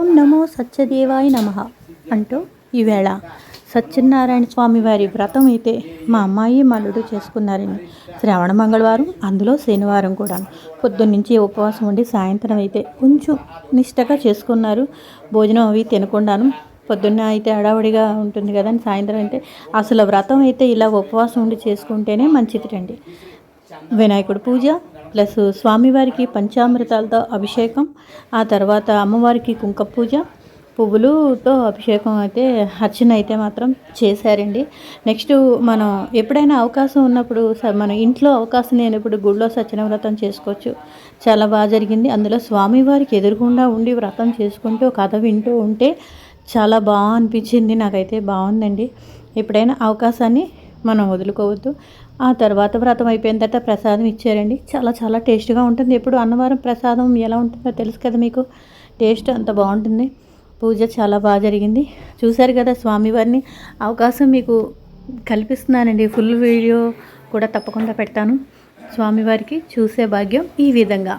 ఓం నమో సత్యదేవాయ నమ అంటూ ఈవేళ సత్యనారాయణ స్వామి వారి వ్రతం అయితే మా అమ్మాయి మల్లుడు చేసుకున్నారండి శ్రావణ మంగళవారం అందులో శనివారం కూడా. పొద్దున్నుంచి ఉపవాసం ఉండి సాయంత్రం అయితే కొంచెం నిష్టగా చేసుకున్నారు. భోజనం అవి తినకుండాను పొద్దున్న అయితే హడావుడిగా ఉంటుంది కదా సాయంత్రం అయితే అసలు వ్రతం అయితే ఇలా ఉపవాసం ఉండి చేసుకుంటేనే మంచిది వినాయకుడు పూజ ప్లస్ స్వామివారికి పంచామృతాలతో అభిషేకం ఆ తర్వాత అమ్మవారికి కుంక పూజ పువ్వులుతో అభిషేకం అయితే అర్చన అయితే మాత్రం చేశారండి. నెక్స్ట్ మనం ఎప్పుడైనా అవకాశం ఉన్నప్పుడు స- మన ఇంట్లో అవకాశం లేనప్పుడు గుళ్ళో సత్యన వ్రతం చేసుకోవచ్చు. చాలా బాగా జరిగింది. అందులో స్వామివారికి ఎదురుగుండా ఉండి వ్రతం చేసుకుంటూ కథ వింటూ ఉంటే చాలా బాగా అనిపించింది. నాకైతే బాగుందండి. ఎప్పుడైనా అవకాశాన్ని మనం వదులుకోవద్దు. ఆ తర్వాత వ్రతం అయిపోయిన తర్వాత ప్రసాదం ఇచ్చారండి. చాలా చాలా టేస్ట్గా ఉంటుంది. ఎప్పుడు అన్నవరం ప్రసాదం ఎలా ఉంటుందో తెలుసు కదా మీకు? టేస్ట్ అంత బాగుంటుంది. పూజ చాలా బాగా జరిగింది. చూశారు కదా స్వామివారిని? అవకాశం మీకు కల్పిస్తున్నానండి. ఫుల్ వీడియో కూడా తప్పకుండా పెడతాను. స్వామివారికి చూసే భాగ్యం ఈ విధంగా.